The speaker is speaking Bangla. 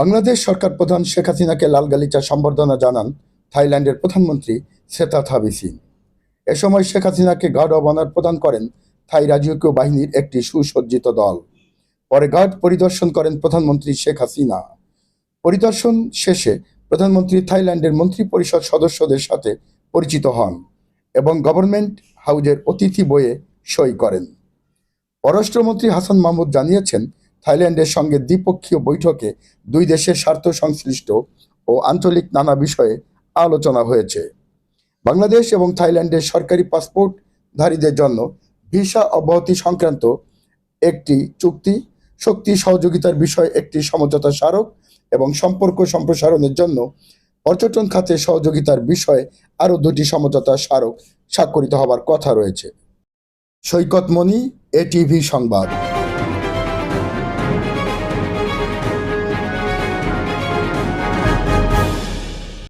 বাংলাদেশ সরকার প্রধান শেখ হাসিনাকে লাল গালিচা সম্বর্ধনা জানান থাইল্যান্ডের প্রধানমন্ত্রী সেতা থাবিসিন। এ সময় শেখ হাসিনাকে গার্ড অব অনার প্রদান করেন থাই রাজকীয় বাহিনীর একটি সুসজ্জিত দল। পরে গার্ড পরিদর্শন করেন প্রধানমন্ত্রী শেখ হাসিনা। পরিদর্শন শেষে প্রধানমন্ত্রী থাইল্যান্ডের মন্ত্রী পরিষদ সদস্যদের সাথে পরিচিত হন এবং গভর্নমেন্ট হাউজের অতিথি বইয়ে সই করেন। পররাষ্ট্রমন্ত্রী হাসান মাহমুদ জানিয়েছেন থাইল্যান্ডের সঙ্গে দ্বিপক্ষীয় বৈঠকে দুই দেশের স্বার্থ সংশ্লিষ্ট ও আঞ্চলিক নানা বিষয়ে আলোচনা হয়েছে। বাংলাদেশ এবং থাইল্যান্ডের সরকারি পাসপোর্টধারীদের জন্য ভিসা অব্যাহতি সংক্রান্ত একটি চুক্তি, শক্তি সহযোগিতার বিষয়ে একটি সমঝোতা স্মারক এবং সম্পর্ক সম্প্রসারণের জন্য পর্যটন খাতে সহযোগিতার বিষয়ে আরও দুটি সমঝোতা স্মারক স্বাক্ষরিত হবার কথা রয়েছে। সৈকত মনি এটিভি সংবাদ।